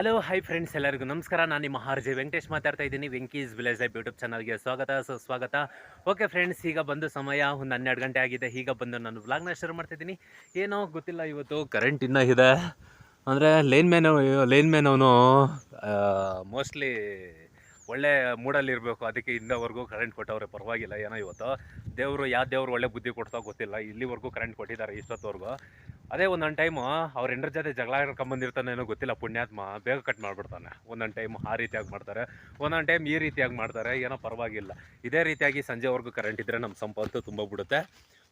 Hello hi friends ಎಲ್ಲರಿಗೂ ನಮಸ್ಕಾರ. ನಾನು ನಿಮ್ಮ ಆರ್.ಜೆ. ವೆಂಕಟೇಶ್ ಮಾತಾಡ್ತಾ ಇದ್ದೀನಿ. ವೆಂಕೀಸ್ ವಿಲೇಜ್ ಲೈಫ್ ಯೂಟ್ಯೂಬ್ ಚಾನಲ್ಗೆ ಸ್ವಾಗತ. ಸುಸ್ವಾಗತ ಓಕೆ ಫ್ರೆಂಡ್ಸ್ ಈಗ ಬಂದು ಸಮಯ. ಒಂದು ಹನ್ನೆರಡು ಗಂಟೆ ಆಗಿದೆ. ಈಗ ಬಂದು ನಾನು ವ್ಲಾಗ್ನ ಶುರು ಮಾಡ್ತಿದ್ದೀನಿ. ಏನೋ ಗೊತ್ತಿಲ್ಲ ಇವತ್ತು ಕರೆಂಟ್ ಇನ್ನೂ ಇದೆ. ಅಂದರೆ ಲೈನ್ ಮ್ಯಾನ್ ಲೈನ್ ಮ್ಯಾನ್ ಅವನು ಮೋಸ್ಟ್ಲಿ ಒಳ್ಳೆ ಮೂಡಲ್ಲಿ ಇರಬೇಕು. ಅದಕ್ಕೆ ಇಂದವರೆಗೂ ಕರೆಂಟ್ ಕೊಟ್ಟವ್ರೆ. ಪರವಾಗಿಲ್ಲ. ಏನೋ ಇವತ್ತು ದೇವರು ಯಾವ ದೇವರು ಒಳ್ಳೆ ಬುದ್ಧಿ ಕೊಡ್ತಾ ಗೊತ್ತಿಲ್ಲ. ಇಲ್ಲಿವರೆಗೂ ಕರೆಂಟ್ ಕೊಟ್ಟಿದ್ದಾರೆ ಇಷ್ಟೊತ್ತವರೆಗೂ. ಅದೇ ಒಂದೊಂದು ಟೈಮು ಅವ್ರ ಹೆಂಡ್ರ ಜೊತೆ ಜಗಳ ಏನೋ ಗೊತ್ತಿಲ್ಲ, ಪುಣ್ಯಾತ್ಮ ಬೇಗ ಕಟ್ ಮಾಡಿಬಿಡ್ತಾನೆ. ಒಂದೊಂದು ಟೈಮ್ ಆ ರೀತಿಯಾಗಿ ಮಾಡ್ತಾರೆ. ಒಂದೊಂದು ಟೈಮ್ ಈ ರೀತಿಯಾಗಿ ಮಾಡ್ತಾರೆ, ಏನೋ ಪರವಾಗಿಲ್ಲ. ಇದೇ ರೀತಿಯಾಗಿ ಸಂಜೆವರೆಗೂ ಕರೆಂಟ್ ಇದ್ದರೆ ನಮ್ಮ ಸಂಪತ್ತು ತುಂಬ ಬಿಡುತ್ತೆ.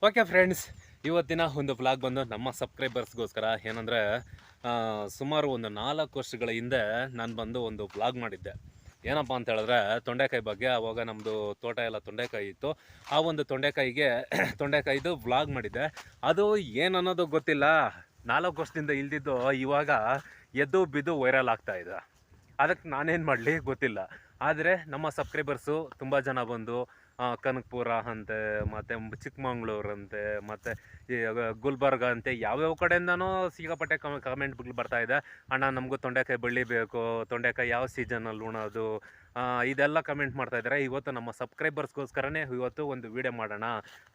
ಓಕೆ ಫ್ರೆಂಡ್ಸ್ ಇವತ್ತಿನ ಒಂದು ಬ್ಲಾಗ್ ಬಂದು ನಮ್ಮ ಸಬ್ಸ್ಕ್ರೈಬರ್ಸ್ಗೋಸ್ಕರ ಏನಂದರೆ ಸುಮಾರು ಒಂದು ನಾಲ್ಕು ವರ್ಷಗಳ ಹಿಂದೆ ನಾನು ಬಂದು ಒಂದು ಬ್ಲಾಗ್ ಮಾಡಿದ್ದೆ. ಏನಪ್ಪ ಅಂತ ಹೇಳಿದ್ರೆ ತೊಂಡೆಕಾಯಿ ಬಗ್ಗೆ ಅವಾಗ ನಮ್ಮದು ತೋಟ ಎಲ್ಲ ತೊಂಡೆಕಾಯಿ ಇತ್ತು. ಆ ಒಂದು ತೊಂಡೆಕಾಯಿಗೆ ತೊಂಡೆಕಾಯಿದು ವ್ಲಾಗ್ ಮಾಡಿದ್ದೆ ಅದು ಏನು ಗೊತ್ತಿಲ್ಲ. ನಾಲ್ಕು ವರ್ಷದಿಂದ ಇಲ್ದಿದ್ದು ಇವಾಗ ಎದ್ದು ಬಿದ್ದು ವೈರಲ್ ಆಗ್ತಾ ಇದೆ. ಅದಕ್ಕೆ ನಾನೇನು ಮಾಡಲಿ ಗೊತ್ತಿಲ್ಲ. ಆದರೆ ನಮ್ಮ ಸಬ್ಸ್ಕ್ರೈಬರ್ಸು ತುಂಬ ಜನ ಬಂದು ಕನಕಪುರ ಅಂತೆ, ಮತ್ತು ಚಿಕ್ಕಮಂಗ್ಳೂರು ಅಂತೆ ಮತ್ತು ಈ ಗುಲ್ಬರ್ಗ ಅಂತೆ, ಯಾವ್ಯಾವ ಕಡೆಯಿಂದನೂ ಸಿಕ್ಕಾಪಟ್ಟೆ ಕಮೆಂಟ್ಗಳು ಬರ್ತಾ ಇದೆ. ಅಣ್ಣ, ನಮಗೂ ತೊಂಡೆಕಾಯಿ ಬಳ್ಳಿ ಬೇಕು. ತೊಂಡೆಕಾಯಿ ಯಾವ ಸೀಸನಲ್ಲಿ ಉಣೋದು? ಇದೆಲ್ಲ ಕಮೆಂಟ್ ಮಾಡ್ತಾ ಇದ್ದಾರೆ. ಇವತ್ತು ನಮ್ಮ ಸಬ್ಸ್ಕ್ರೈಬರ್ಸ್ಗೋಸ್ಕರನೇ ಇವತ್ತು ಒಂದು ವಿಡಿಯೋ ಮಾಡೋಣ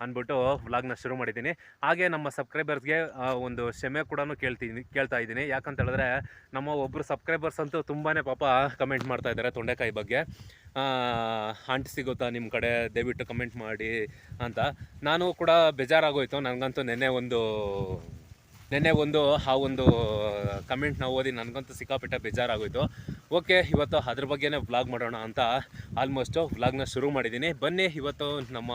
ಅಂದ್ಬಿಟ್ಟು ವ್ಲಾಗ್ನ ಶುರು ಮಾಡಿದ್ದೀನಿ. ಹಾಗೆ ನಮ್ಮ ಸಬ್ಸ್ಕ್ರೈಬರ್ಸ್ಗೆ ಒಂದು ಕ್ಷಮೆ ಕೂಡ ಕೇಳ್ತೀನಿ, ಕೇಳ್ತಾ ಇದ್ದೀನಿ. ಯಾಕಂತ ಹೇಳಿದ್ರೆ ನಮ್ಮ ಒಬ್ಬರು ಸಬ್ಸ್ಕ್ರೈಬರ್ಸ್ ಅಂತೂ ತುಂಬಾ ಪಾಪ ಕಮೆಂಟ್ ಮಾಡ್ತಾ ಇದ್ದಾರೆ ತೊಂಡೆಕಾಯಿ ಬಗ್ಗೆ. ಅಂಟು ಸಿಗುತ್ತಾ ನಿಮ್ಮ ಕಡೆ? ದಯವಿಟ್ಟು ಕಮೆಂಟ್ ಮಾಡಿ ಅಂತ. ನಾನು ಕೂಡ ಬೇಜಾರಾಗೋಯ್ತು. ನನಗಂತೂ ನೆನ್ನೆ ಒಂದು ನೆನ್ನೆ ಒಂದು ಆ ಒಂದು ಕಮೆಂಟ್ನ ಓದಿ ನನಗಂತೂ ಸಿಕ್ಕಾಪಟ್ಟೆ ಬೇಜಾರಾಗೋಯ್ತು. ಓಕೆ, ಇವತ್ತು ಅದ್ರ ಬಗ್ಗೆನೇ ವ್ಲಾಗ್ ಮಾಡೋಣ ಅಂತ ಆಲ್ಮೋಸ್ಟು ವ್ಲಾಗ್ನ ಶುರು ಮಾಡಿದ್ದೀನಿ. ಬನ್ನಿ, ಇವತ್ತು ನಮ್ಮ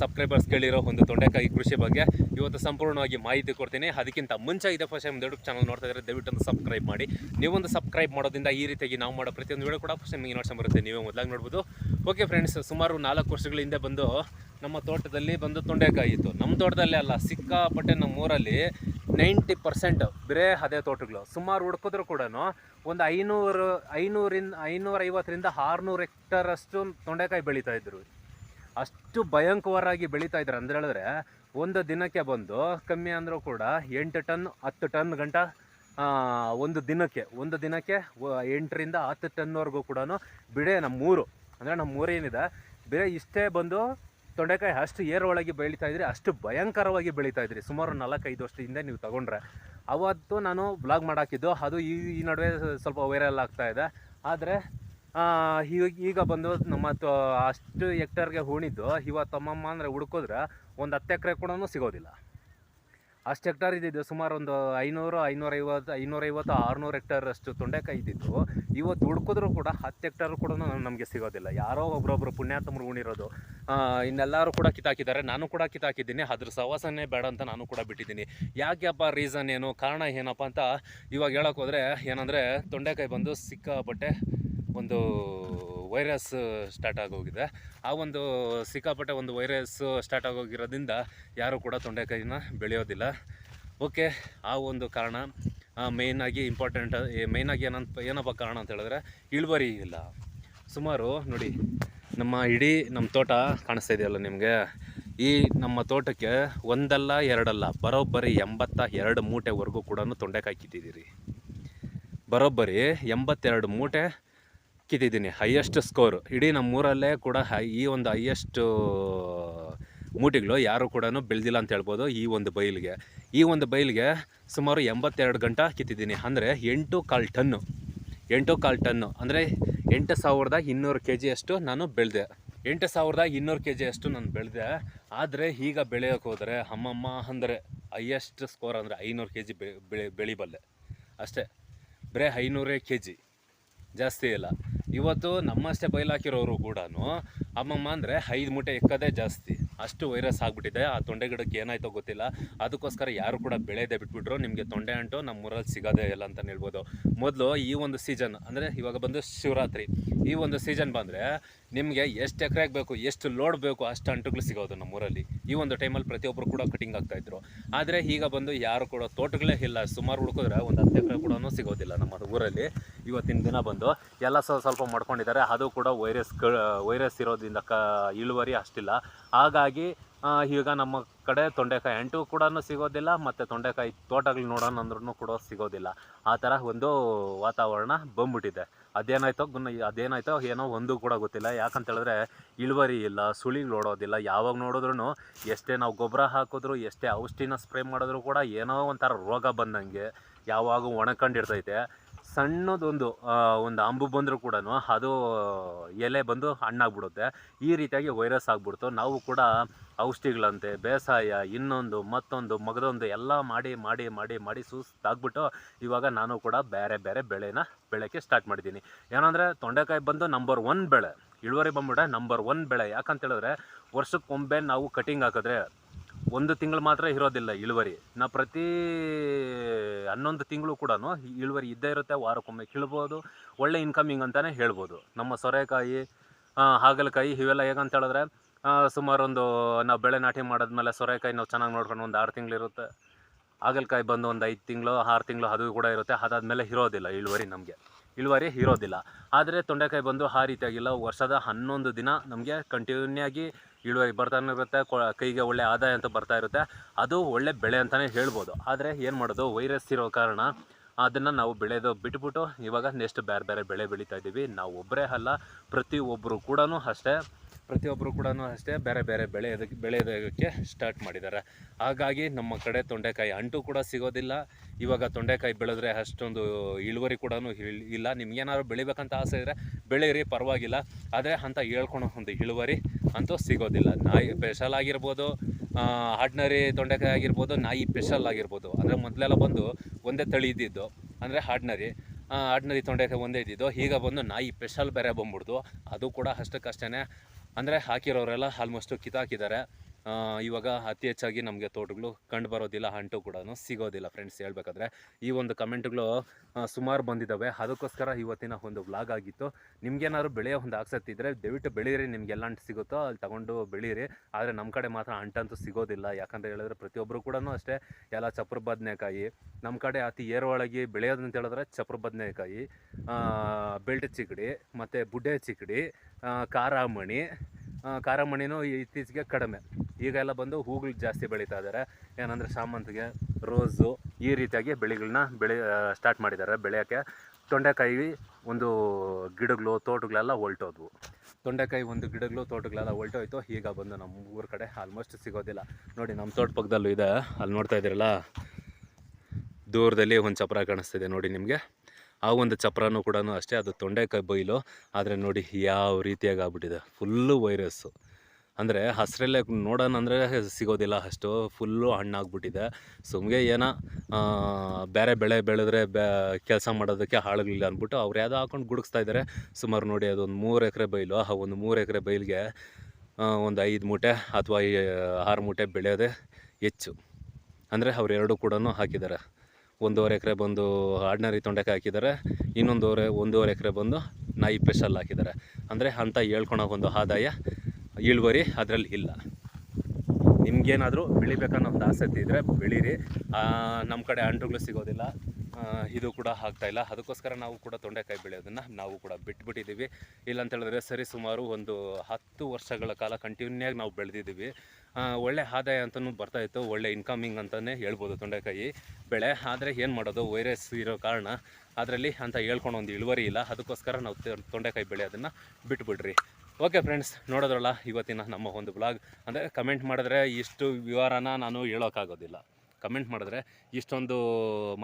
ಸಬ್ಸ್ಕ್ರೈಬರ್ಸ್ ಕೇಳಿರೋ ಒಂದು ತೊಂಡೆಕಾಯಿ ಕೃಷಿ ಬಗ್ಗೆ. ಇವತ್ತು ಸಂಪೂರ್ಣವಾಗಿ ಮಾಹಿತಿ ಕೊಡ್ತೀನಿ. ಅದಕ್ಕಿಂತ ಮುಂಚೆ ಇದೆ ಫಸ್ಟ್ ಟೈಮ್ ಯೂಟ್ಯೂಬ್ ಚಾನಲ್ ನೋಡ್ತಾ ಇದ್ದರೆ ದಯವಿಟ್ಟು ಒಂದು ಸಬ್ಸ್ಕ್ರೈಬ್ ಮಾಡಿ. ನೀವೊಂದು ಸಬ್ಸ್ಕ್ರೈಬ್ ಮಾಡೋದ್ರಿಂದ ಈ ರೀತಿಯಾಗಿ ನಾವು ಮಾಡೋ ಪ್ರತಿಯೊಂದು ವಿಡಿಯೋ ಕೂಡ ಫಸ್ಟ್ ನಿಮಗೆ ನೋಡ್ಕೊಂಡು ಬರುತ್ತೆ. ನೀವೇ ಮೊದಲಾಗಿ ನೋಡ್ಬೋದು. ಓಕೆ ಫ್ರೆಂಡ್ಸ್ ಸುಮಾರು ನಾಲ್ಕು ವರ್ಷಗಳ ಹಿಂದೆ ಬಂದು ನಮ್ಮ ತೋಟದಲ್ಲಿ ಬಂದು ತೊಂಡೆಕಾಯಿ ಇತ್ತು. ನಮ್ಮ ತೋಟದಲ್ಲೇ ಅಲ್ಲ, ಸಿಕ್ಕಾಪಟ್ಟೆ ನಮ್ಮ ಊರಲ್ಲಿ ನೈಂಟಿ ಪರ್ಸೆಂಟ್ ಬರೇ ಅದೇ ತೋಟಗಳು. ಸುಮಾರು ಹುಡ್ಕಿದ್ರು ಕೂಡ ಒಂದು ಐನೂರು, ಐನೂರಿಂದ, ಐನೂರೈವತ್ತರಿಂದ ಆರುನೂರು ಹೆಕ್ಟರಷ್ಟು ತೊಂಡೆಕಾಯಿ ಬೆಳೀತಾ ಇದ್ರು. ಅಷ್ಟು ಭಯಂಕರವಾಗಿ ಬೆಳೀತಾ ಇದ್ರು. ಅಂದ್ರೆ ಹೇಳಿದ್ರೆ ಒಂದು ದಿನಕ್ಕೆ ಬಂದು ಕಮ್ಮಿ ಅಂದರೂ ಕೂಡ ಎಂಟು ಟನ್, ಹತ್ತು ಟನ್ ಗಂಟ ಒಂದು ದಿನಕ್ಕೆ ಒಂದು ದಿನಕ್ಕೆ ಎಂಟರಿಂದ ಹತ್ತು ಟನ್ವರೆಗೂ ಕೂಡ ಬಿಡೇ ನಮ್ಮೂರು. ಅಂದರೆ ನಮ್ಮೂರು ಏನಿದೆ, ಬೇರೆ ಇಷ್ಟೇ ಬಂದು ತೊಂಡೆಕಾಯಿ ಅಷ್ಟು ಏರ್ ಒಳಗೆ ಬೆಳೀತಾ ಇದ್ರಿ, ಅಷ್ಟು ಭಯಂಕರವಾಗಿ ಬೆಳೀತಾ ಇದ್ರಿ. ಸುಮಾರು ನಾಲ್ಕೈದು ವರ್ಷದ ಹಿಂದೆ ನೀವು ತಗೊಂಡ್ರೆ. ಅವತ್ತು ನಾನು ಬ್ಲಾಗ್ ಮಾಡಾಕಿದ್ದು, ಅದು ಈ ಈ ನಡುವೆ ಸ್ವಲ್ಪ ವೈರಲ್ ಆಗ್ತಾ ಇದೆ. ಆದರೆ ಈಗ ಬಂದು ನಮ್ಮ ಅಷ್ಟು ಹೆಕ್ಟರ್ಗೆ ಹೂಣಿದ್ದು ಇವತ್ತು ಅಮ್ಮಮ್ಮ ಅಂದರೆ ಹುಡುಕಿದ್ರೆ ಒಂದು ಹತ್ತು ಎಕರೆ ಕೂಡ ಸಿಗೋದಿಲ್ಲ. ಅಷ್ಟು ಹೆಕ್ಟರ್ ಇದ್ದಿದ್ದು, ಸುಮಾರು ಒಂದು ಐನೂರು, ಐನೂರೈವತ್ತು ಐನೂರೈವತ್ತು, ಆರುನೂರು ಹೆಕ್ಟರ್ ಅಷ್ಟು ತೊಂಡೆಕಾಯಿ ಇದ್ದಿದ್ದು. ಇವತ್ತು ಹುಡ್ಕಿದ್ರು ಕೂಡ ಹತ್ತು ಹೆಕ್ಟರ್ ಕೂಡ ನಮಗೆ ಸಿಗೋದಿಲ್ಲ. ಯಾರೋ ಒಬ್ಬೊಬ್ರು ಪುಣ್ಯಾತ್ಮರು ಉಣಿರೋದು ಇನ್ನೆಲ್ಲರೂ ಕೂಡ ಕಿತ್ತಾಕಿದ್ದಾರೆ. ನಾನು ಕೂಡ ಕಿತ್ತಾಕಿದ್ದೀನಿ. ಅದ್ರ ಸವಾಸನೇ ಬೇಡ ಅಂತ ನಾನು ಕೂಡ ಬಿಟ್ಟಿದ್ದೀನಿ. ಯಾಕೆಪ್ಪ ರೀಸನ್ ಏನು, ಕಾರಣ ಏನಪ್ಪ ಅಂತ ಇವಾಗ ಹೇಳೋಕ್ಕೋದ್ರೆ ಏನಂದರೆ, ತೊಂಡೆಕಾಯಿ ಬಂದು ಸಿಕ್ಕಾಪಟ್ಟೆ ಒಂದು ವೈರಸ್ ಸ್ಟಾರ್ಟ್ ಆಗೋಗಿದೆ. ಆ ಒಂದು ಸಿಕ್ಕಾಪಟ್ಟೆ ಒಂದು ವೈರಸ್ ಸ್ಟಾರ್ಟ್ ಆಗೋಗಿರೋದ್ರಿಂದ ಯಾರೂ ಕೂಡ ತೊಂಡೆಕಾಯಿನ ಬೆಳೆಯೋದಿಲ್ಲ. ಓಕೆ, ಆ ಒಂದು ಕಾರಣ ಮೇಯ್ನಾಗಿ ಇಂಪಾರ್ಟೆಂಟ್ ಮೇಯ್ನಾಗಿ ಏನಂತ, ಏನಪ್ಪ ಕಾರಣ ಅಂತ ಹೇಳಿದ್ರೆ ಇಳುವರಿ ಇಲ್ಲ. ಸುಮಾರು ನೋಡಿ, ನಮ್ಮ ಇಡೀ ನಮ್ಮ ತೋಟ ಕಾಣಿಸ್ತಾ ಇದೆಯಲ್ಲ ನಿಮಗೆ? ಈ ನಮ್ಮ ತೋಟಕ್ಕೆ ಒಂದಲ್ಲ ಎರಡಲ್ಲ, ಬರೋಬ್ಬರಿ ಎಂಬತ್ತ ಎರಡು ಮೂಟೆವರೆಗೂ ಕೂಡ ತೊಂಡೆಕಾಯಿ ಕಿತ್ತಿದ್ದೀರಿ. ಬರೋಬ್ಬರಿ ಎಂಬತ್ತೆರಡು ಮೂಟೆ ಕಿತ್ತಿದ್ದೀನಿ ಹೈಯೆಸ್ಟ್ ಸ್ಕೋರ್ ಇಡೀ ನಮ್ಮೂರಲ್ಲೇ ಕೂಡ ಈ ಒಂದು ಹೈಯೆಸ್ಟ್ ಮೂಟಿಗಳು ಯಾರು ಕೂಡ ಬೆಳೆದಿಲ್ಲ ಅಂತ ಹೇಳ್ಬೋದು ಈ ಒಂದು ಬೈಲಿಗೆ. ಈ ಒಂದು ಬೈಲಿಗೆ ಸುಮಾರು ಎಂಬತ್ತೆರಡು ಗಂಟೆ ಕಿತ್ತಿದ್ದೀನಿ ಅಂದರೆ ಎಂಟು ಕಾಲು ಟನ್ನು ಎಂಟು ಕಾಲು ಟನ್ನು ಅಂದರೆ ಎಂಟು ಸಾವಿರದ ಇನ್ನೂರು ಕೆ ಜಿಯಷ್ಟು ನಾನು ಬೆಳೆದೆ. ಎಂಟು ಸಾವಿರದ ಇನ್ನೂರು ಕೆ ಜಿಯಷ್ಟು ನಾನು ಬೆಳೆದೆ. ಆದರೆ ಈಗ ಬೆಳೆಯೋಕೆ ಹೋದರೆ ಅಮ್ಮಮ್ಮ ಅಂದರೆ ಹೈಯೆಸ್ಟ್ ಸ್ಕೋರ್ ಅಂದರೆ ಐನೂರು ಕೆ ಜಿ ಬೆಳೆ, ಬೆಳಿಬಲ್ಲೆ. ಅಷ್ಟೇ. ಬರೀ ಐನೂರೇ ಕೆ ಜಿ ಜಾಸ್ತಿ ಇಲ್ಲ. ಇವತ್ತು ನಮ್ಮಷ್ಟೇ ಬಯಲಾಕಿರೋರು ಕೂಡ ಅಮ್ಮಮ್ಮ ಅಂದರೆ ಐದು ಮೂಟೆ ಎಕ್ಕದೇ ಜಾಸ್ತಿ. ಅಷ್ಟು ವೈರಸ್ ಆಗಿಬಿಟ್ಟಿದೆ, ಆ ತೊಂಡೆ ಗಿಡಕ್ಕೆ ಏನಾಯ್ತೋ ಗೊತ್ತಿಲ್ಲ. ಅದಕ್ಕೋಸ್ಕರ ಯಾರು ಕೂಡ ಬೆಳೆದೇ ಬಿಟ್ಬಿಟ್ರು, ನಿಮಗೆ ತೊಂಡೆ ಅಂಟು ನಮ್ಮೂರಲ್ಲಿ ಸಿಗೋದೇ ಇಲ್ಲ ಅಂತ ಹೇಳ್ಬೋದು. ಮೊದಲು ಈ ಒಂದು ಸೀಸನ್ ಅಂದರೆ ಇವಾಗ ಬಂದು ಶಿವರಾತ್ರಿ. ಈ ಒಂದು ಸೀಸನ್ ಬಂದರೆ ನಿಮಗೆ ಎಷ್ಟು ಎಕರೆಗೆ ಬೇಕು ಎಷ್ಟು ಲೋಡ್ ಬೇಕು ಅಷ್ಟು ಅಂಟುಗಳು ಸಿಗೋದು ನಮ್ಮೂರಲ್ಲಿ. ಈ ಒಂದು ಟೈಮಲ್ಲಿ ಪ್ರತಿಯೊಬ್ಬರು ಕೂಡ ಕಟಿಂಗ್ ಆಗ್ತಾಯಿದ್ರು ಆದರೆ ಈಗ ಬಂದು ಯಾರು ಕೂಡ ತೋಟಗಳೇ ಇಲ್ಲ, ಸುಮಾರು ಹುಡುಕಿದ್ರೆ ಒಂದು ಹತ್ತು ಎಕರೆ ಕೂಡ ಸಿಗೋದಿಲ್ಲ ನಮ್ಮ ಊರಲ್ಲಿ. ಇವತ್ತಿನ ದಿನ ಬಂದು ಎಲ್ಲ ಸ್ವಲ್ಪ ಸ್ವಲ್ಪ ಮಾಡ್ಕೊಂಡಿದ್ದಾರೆ. ಅದು ಕೂಡ ವೈರಸ್ ವೈರಸ್ ಇರೋದ್ರಿಂದ ಕ, ಇಳುವರಿ ಅಷ್ಟಿಲ್ಲ. ಹಾಗಾಗಿ ಈಗ ನಮ್ಮ ಕಡೆ ತೊಂಡೆಕಾಯಿ ಅಂಟು ಕೂಡ ಸಿಗೋದಿಲ್ಲ, ಮತ್ತು ತೊಂಡೆಕಾಯಿ ತೋಟಗಳು ನೋಡೋಣ ಅಂದ್ರೂ ಕೂಡ ಸಿಗೋದಿಲ್ಲ. ಆ ಥರ ಒಂದು ವಾತಾವರಣ ಬಂದ್ಬಿಟ್ಟಿದೆ. ಅದೇನಾಯ್ತೋ ಅದೇನಾಯ್ತೋ ಏನೋ ಒಂದು ಕೂಡ ಗೊತ್ತಿಲ್ಲ. ಯಾಕಂತೇಳಿದ್ರೆ ಇಳುವರಿ ಇಲ್ಲ, ಸುಳಿ ನೋಡೋದಿಲ್ಲ. ಯಾವಾಗ ನೋಡಿದ್ರು ಎಷ್ಟೇ ನಾವು ಗೊಬ್ಬರ ಹಾಕಿದ್ರು, ಎಷ್ಟೇ ಔಷಧಿನ ಸ್ಪ್ರೇ ಮಾಡಿದ್ರು ಕೂಡ ಏನೋ ಒಂಥರ ರೋಗ ಬಂದಂಗೆ ಯಾವಾಗ ಒಣಕೊಂಡಿರ್ತೈತೆ. ಸಣ್ಣದೊಂದು ಒಂದು ಅಂಬು ಬಂದರೂ ಕೂಡ ಅದು ಎಲೆ ಬಂದು ಹಣ್ಣಾಗ್ಬಿಡುತ್ತೆ. ಈ ರೀತಿಯಾಗಿ ವೈರಸ್ ಆಗ್ಬಿಡ್ತು. ನಾವು ಕೂಡ ಔಷಧಿಗಳಂತೆ, ಬೇಸಾಯ, ಇನ್ನೊಂದು, ಮತ್ತೊಂದು, ಮಗದೊಂದು ಎಲ್ಲ ಮಾಡಿ ಮಾಡಿ ಮಾಡಿ ಮಾಡಿ ಸುಸ್ತಾಗ್ಬಿಟ್ಟು ಇವಾಗ ನಾನು ಕೂಡ ಬೇರೆ ಬೇರೆ ಬೆಳೆನ ಬೆಳೆಯೋಕ್ಕೆ ಸ್ಟಾರ್ಟ್ ಮಾಡಿದ್ದೀನಿ. ಏನಂದರೆ ತೊಂಡೆಕಾಯಿ ಬಂದು ನಂಬರ್ ಒನ್ ಬೆಳೆ, ಇಳುವರಿ ಬಂದ್ಬಿಟ್ರೆ ನಂಬರ್ ಒನ್ ಬೆಳೆ. ಯಾಕಂತ ಹೇಳಿದ್ರೆ ವರ್ಷಕ್ಕೊಮ್ಮೆ ನಾವು ಕಟಿಂಗ್ ಹಾಕಿದ್ರೆ ಒಂದು ತಿಂಗಳು ಮಾತ್ರ ಇರೋದಿಲ್ಲ ಇಳುವರಿ. ನಾ ಪ್ರತಿ ಹನ್ನೊಂದು ತಿಂಗಳು ಕೂಡ ಇಳುವರಿ ಇದ್ದೇ ಇರುತ್ತೆ ವಾರಕ್ಕೊಮ್ಮೆ ಕೀಳ್ಬೋದು ಒಳ್ಳೆ ಇನ್ಕಮಿಂಗ್ ಅಂತಲೇ ಹೇಳ್ಬೋದು. ನಮ್ಮ ಸೊರೆಕಾಯಿ ಹಾಗಲಕಾಯಿ ಇವೆಲ್ಲ ಹೇಗಂತ ಹೇಳಿದ್ರೆ ಆ, ಸುಮಾರು ಒಂದು ನಾವು ಬೆಳೆ ನಾಟಿ ಮಾಡಿದ್ಮೇಲೆ ಸೊರೆಕಾಯಿ ನಾವು ಚೆನ್ನಾಗಿ ನೋಡ್ಕೊಂಡು ಒಂದು ಆರು ತಿಂಗಳಿರುತ್ತೆ ಹಾಗಲಕಾಯಿ ಬಂದು ಒಂದು ಐದು ತಿಂಗಳು ಆರು ತಿಂಗಳು ಅದು ಕೂಡ ಇರುತ್ತೆ ಅದಾದಮೇಲೆ ಇರೋದಿಲ್ಲ ಇಳುವರಿ ನಮಗೆ. ಇಳುವರಿ ಇರೋದಿಲ್ಲ. ಆದರೆ ತೊಂಡೆಕಾಯಿ ಬಂದು ಆ ರೀತಿಯಾಗಿಲ್ಲ ವರ್ಷದ ಹನ್ನೊಂದು ದಿನ ನಮಗೆ ಕಂಟಿನ್ಯೂ ಆಗಿ ಇಳುವರಿ ಬರ್ತಾನೆ ಇರುತ್ತೆ ಕೈಗೆ ಒಳ್ಳೆ ಆದಾಯ ಅಂತ ಬರ್ತಾ ಇರುತ್ತೆ. ಅದು ಒಳ್ಳೆ ಬೆಳೆ ಅಂತಲೇ ಹೇಳ್ಬೋದು. ಆದರೆ ಏನು ಮಾಡೋದು, ವೈರಸ್ ಇರೋ ಕಾರಣ ಅದನ್ನು ನಾವು ಬೆಳೆದು ಬಿಟ್ಬಿಟ್ಟು ಇವಾಗ ನೆಕ್ಸ್ಟ್ ಬೇರೆ ಬೇರೆ ಬೆಳೆ ಬೆಳೀತಾ ಇದ್ದೀವಿ. ನಾವು ಒಬ್ಬರೇ ಅಲ್ಲ ಪ್ರತಿಯೊಬ್ಬರು ಕೂಡ ಅಷ್ಟೇ ಪ್ರತಿಯೊಬ್ಬರು ಕೂಡ ಅಷ್ಟೇ ಬೇರೆ ಬೇರೆ ಬೆಳೆಯೋದಕ್ಕೆ ಬೆಳೆಯೋದಕ್ಕೆ ಸ್ಟಾರ್ಟ್ ಮಾಡಿದ್ದಾರೆ ಹಾಗಾಗಿ ನಮ್ಮ ಕಡೆ ತೊಂಡೆಕಾಯಿ ಅಂಟು ಕೂಡ ಸಿಗೋದಿಲ್ಲ. ಇವಾಗ ತೊಂಡೆಕಾಯಿ ಬೆಳೆದ್ರೆ ಅಷ್ಟೊಂದು ಇಳುವರಿ ಕೂಡ ಇಲ್ಲ. ನಿಮ್ಗೇನಾದ್ರು ಬೆಳಿಬೇಕಂತ ಆಸೆ ಇದ್ದರೆ ಬೆಳೀರಿ ಪರವಾಗಿಲ್ಲ. ಆದರೆ ಅಂತ ಹೇಳ್ಕೊಳೋ ಒಂದು ಇಳುವರಿ ಅಂತೂ ಸಿಗೋದಿಲ್ಲ. ನಾಯಿ ಸ್ಪೆಷಲ್ ಆಗಿರ್ಬೋದು ಹಾರ್ಡ್ನರಿ ತೊಂಡೆಕಾಯಿ ಆಗಿರ್ಬೋದು, ನಾಯಿ ಸ್ಪೆಷಲ್ ಆಗಿರ್ಬೋದು. ಅಂದರೆ ಮೊದಲೆಲ್ಲ ಬಂದು ಒಂದೇ ತಳಿ ಇದ್ದಿದ್ದು. ಅಂದರೆ ಆರ್ಡ್ನರಿ ಆರ್ಡ್ನರಿ ತೊಂಡೆಕಾಯಿ ಒಂದೇ ಇದ್ದಿದ್ದು. ಈಗ ಬಂದು ನಾಯಿ ಸ್ಪೆಷಲ್ ಬೇರೆ ಬಂದ್ಬಿಡ್ತು ಅದು ಕೂಡ ಅಷ್ಟಕ್ಕಷ್ಟೇ ಅಂದರೆ ಹಾಕಿರೋರೆಲ್ಲ ಆಲ್ಮೋಸ್ಟು ಕಿತ್ತಾಕಿದ್ದಾರೆ. ಇವಾಗ ಅತಿ ಹೆಚ್ಚಾಗಿ ನಮಗೆ ತೋಟಗಳು ಕಂಡು ಬರೋದಿಲ್ಲ ಅಂಟು ಕೂಡ ಸಿಗೋದಿಲ್ಲ ಫ್ರೆಂಡ್ಸ್ ಹೇಳ್ಬೇಕಾದ್ರೆ. ಈ ಒಂದು ಕಮೆಂಟ್ಗಳು ಸುಮಾರು ಬಂದಿದ್ದಾವೆ ಅದಕ್ಕೋಸ್ಕರ ಇವತ್ತಿನ ಒಂದು ವ್ಲಾಗ್ ಆಗಿತ್ತು. ನಿಮ್ಗೇನಾದ್ರು ಬೆಳೆಯೋ ಒಂದು ಆಸಕ್ತಿ ಇದ್ದರೆ ದಯವಿಟ್ಟು ಬೆಳೀರಿ, ನಿಮ್ಗೆ ಎಲ್ಲ ಅಂಟು ಸಿಗುತ್ತೋ ಅಲ್ಲಿ ತಗೊಂಡು ಬೆಳೀರಿ. ಆದರೆ ನಮ್ಮ ಕಡೆ ಮಾತ್ರ ಅಂಟಂತೂ ಸಿಗೋದಿಲ್ಲ. ಯಾಕಂತ ಹೇಳಿದ್ರೆ ಪ್ರತಿಯೊಬ್ಬರು ಕೂಡ ಅಷ್ಟೇ. ಎಲ್ಲ ಚಪ್ರ ಬದನೆಕಾಯಿ ನಮ್ಮ ಕಡೆ ಅತಿ ಏರೊಳಗೆ ಬೆಳೆಯೋದು ಅಂತ ಹೇಳಿದ್ರೆ ಚಪ್ರ ಬದನೆಕಾಯಿ ಬೆಲ್ಟ್ ಚಿಕ್ಕಡಿ ಮತ್ತು ಬುಡ್ಡೆ ಚಿಕ್ಕಡಿ ಕಾರಾಮಣಿ ಖಾರಾಮಣಿನೂ ಇತ್ತೀಚೆಗೆ ಕಡಿಮೆ. ಈಗ ಎಲ್ಲ ಬಂದು ಹೂಗಳು ಜಾಸ್ತಿ ಬೆಳೀತಾ ಇದ್ದಾರೆ ಏನಂದರೆ ಸಾಮಂತಿಗೆ ರೋಸು ಈ ರೀತಿಯಾಗಿ ಬೆಳೆಗಳನ್ನ ಬೆಳೆ ಸ್ಟಾರ್ಟ್ ಮಾಡಿದ್ದಾರೆ. ಬೆಳೆಯೋಕ್ಕೆ ತೊಂಡೆಕಾಯಿ ಒಂದು ಗಿಡಗಳು, ತೋಟಗಳೆಲ್ಲ ಹೊಲ್ಟೋದ್ವು ತೊಂಡೆಕಾಯಿ ಒಂದು ಗಿಡಗಳು, ತೋಟಗಳೆಲ್ಲ ಹೊಲ್ಟೋಯ್ತು ಈಗ ಬಂದು ನಮ್ಮ ಊರ ಕಡೆ ಆಲ್ಮೋಸ್ಟ್ ಸಿಗೋದಿಲ್ಲ. ನೋಡಿ, ನಮ್ಮ ತೋಟ ಪಕ್ಕದಲ್ಲೂ ಇದೆ. ಅಲ್ಲಿ ನೋಡ್ತಾ ಇದ್ದೀರಲ್ಲ? ದೂರದಲ್ಲಿ ಒಂದು ಚಪ್ರ ಕಾಣಿಸ್ತಿದೆ ನೋಡಿ ನಿಮಗೆ. ಆ ಒಂದು ಚಪ್ರನೂ ಕೂಡ ಅಷ್ಟೇ, ಅದು ತೊಂಡೆಕಾಯಿ ಬೈಲು. ಆದರೆ ನೋಡಿ ಯಾವ ರೀತಿಯಾಗಿ ಆಗ್ಬಿಟ್ಟಿದೆ ಫುಲ್ಲು ವೈರಸ್ಸು. ಅಂದರೆ ಹಸಿರಲ್ಲೇ ನೋಡೋಣ ಅಂದರೆ ಸಿಗೋದಿಲ್ಲ ಅಷ್ಟು. ಫುಲ್ಲು ಹಣ್ಣಾಗ್ಬಿಟ್ಟಿದೆ. ಸುಮ್ಗೆ ಏನೋ ಬೇರೆ ಬೆಳೆ ಬೆಳೆದ್ರೆ ಕೆಲಸ ಮಾಡೋದಕ್ಕೆ ಹಾಳಾಗಲಿಲ್ಲ ಅಂದ್ಬಿಟ್ಟು ಅವ್ರು ಯಾವುದೋ ಹಾಕೊಂಡು ಗುಡಿಸ್ತಾ ಇದ್ದಾರೆ ಸುಮಾರು ನೋಡಿ ಅದೊಂದು ಮೂರು ಎಕರೆ ಬೈಲು. ಆ ಒಂದು ಮೂರು ಎಕರೆ ಬೈಲಿಗೆ ಒಂದು ಐದು ಮೂಟೆ ಅಥವಾ ಆರು ಮೂಟೆ ಬೆಳೆಯೋದೇ ಹೆಚ್ಚು. ಅಂದರೆ ಅವ್ರು ಎರಡು ಕೂಡ ಹಾಕಿದ್ದಾರೆ. ಒಂದೂವರೆ ಎಕರೆ ಬಂದು ಆರ್ಡಿನರಿ ತೊಂಡೆಕಾಯಿ ಹಾಕಿದ್ದಾರೆ. ಇನ್ನೊಂದೂವರೆ, ಒಂದೂವರೆ ಎಕರೆ ಬಂದು ನಾಯಿ ಸ್ಪೆಷಲ್ ಹಾಕಿದ್ದಾರೆ. ಅಂದರೆ ಅಂತ ಹೇಳ್ಕೊಳೋ ಒಂದು ಆದಾಯ ಇಳುವರಿ ಅದರಲ್ಲಿ ಇಲ್ಲ. ನಿಮಗೇನಾದರೂ ಬೆಳಿಬೇಕನ್ನೋ ಒಂದು ಆಸಕ್ತಿ ಇದ್ದರೆ ಬೆಳೀರಿ. ನಮ್ಮ ಕಡೆ ಅಂಟುಗಳು ಸಿಗೋದಿಲ್ಲ. ಇದು ಕೂಡ ಆಗ್ತಾಯಿಲ್ಲ ಅದಕ್ಕೋಸ್ಕರ ನಾವು ಕೂಡ ತೊಂಡೆಕಾಯಿ ಬೆಳೆಯೋದನ್ನು ನಾವು ಕೂಡ ಬಿಟ್ಬಿಟ್ಟಿದ್ದೀವಿ. ಇಲ್ಲ ಅಂತ ಹೇಳಿದ್ರೆ ಸರಿ ಸುಮಾರು ಒಂದು ಹತ್ತು ವರ್ಷಗಳ ಕಾಲ ಕಂಟಿನ್ಯೂ ನಾವು ಬೆಳೆದಿದ್ದೀವಿ. ಒಳ್ಳೆ ಆದಾಯ ಅಂತಲೂ ಬರ್ತಾಯಿತ್ತು ಒಳ್ಳೆ ಇನ್ಕಮಿಂಗ್ ಅಂತಲೇ ಹೇಳ್ಬೋದು ತೊಂಡೆಕಾಯಿ ಬೆಳೆ. ಆದರೆ ಏನು ಮಾಡೋದು? ವೈರಸ್ ಇರೋ ಕಾರಣ. ಅದರಲ್ಲಿ ಅಂತ ಹೇಳ್ಕೊಂಡು ಒಂದು ಇಳುವರಿ ಇಲ್ಲ. ಅದಕ್ಕೋಸ್ಕರ ನಾವು ತೊಂಡೆಕಾಯಿ ಬೆಳೆಯೋದನ್ನು ಬಿಟ್ಬಿಡ್ರಿ. ಓಕೆ ಫ್ರೆಂಡ್ಸ್ ನೋಡೋದ್ರಲ್ಲ ಇವತ್ತಿನ ನಮ್ಮ ಒಂದು ಬ್ಲಾಗ್ ಅಂದರೆ ಕಮೆಂಟ್ ಮಾಡಿದ್ರೆ ಇಷ್ಟು ವಿವರನ ನಾನು ಹೇಳೋಕ್ಕಾಗೋದಿಲ್ಲ. ಕಮೆಂಟ್ ಮಾಡಿದ್ರೆ ಇಷ್ಟೊಂದು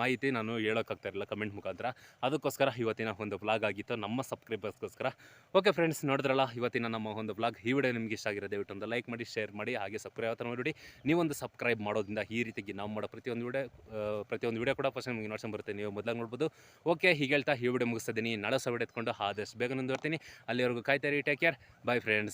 ಮಾಹಿತಿ ನಾನು ಹೇಳೋಕ್ಕಾಗ್ತಾ ಇರಲಿಲ್ಲ ಕಮೆಂಟ್ ಮುಖಾಂತರ. ಅದಕ್ಕೋಸ್ಕರ ಇವತ್ತಿನ ಒಂದು ಬ್ಲಾಗ್ ಆಗಿತ್ತು. ನಮ್ಮ ಸಬ್ಸ್ಕ್ರೈಬರ್ಸ್ಗೋಸ್ಕರ ಓಕೆ ಫ್ರೆಂಡ್ಸ್ ನೋಡಿದ್ರಲ್ಲ, ಇವತ್ತಿನ ನಮ್ಮ ಒಂದು ಬ್ಲಾಗ್ ಈ ವಿಡಿಯೋ ನಿಮ್ಗೆ ಇಷ್ಟ ಆಗಿರೋ ದಯವಿಟ್ಟು ಒಂದು ಲೈಕ್ ಮಾಡಿ ಶೇರ್ ಮಾಡಿ, ಹಾಗೆ ಸಬ್ಸ್ಕ್ರೈಬ್ ಆತ ನೋಡಿ ನೀವೊಂದು ಸಬ್ಸ್ಕ್ರೈಬ್ ಮಾಡೋದ್ರಿಂದ ಈ ರೀತಿಗೆ ನಾವು ಮಾಡೋ ಪ್ರತಿಯೊಂದು ವಿಡಿಯೋ ಪ್ರತಿಯೊಂದು ವಿಡಿಯೋ ಕೂಡ ಫಸ್ಟ್ ನಿಮಗೆ ನೋಡ್ಸೋ ಬರುತ್ತೆ. ನೀವು ಮೊದಲಾಗಿ ನೋಡ್ಬೋದು. ಓಕೆ ಹೀಗೆ ಹೇಳ್ತಾ ಈ ವಿಡಿಯೋ ಮುಗಿಸ್ತಿದ್ದೀನಿ ನಾಳೆ ವಿಡಿಯೋ ಎತ್ಕೊಂಡು ಆದಷ್ಟು ಬೇಗ ಮುಂದುವರ್ತೀನಿ ಅಲ್ಲಿವರೆಗೂ ಕಾಯ್ತಾರೆ ಟೇಕ್ ಕೇರ್ ಬೈ ಫ್ರೆಂಡ್ಸ್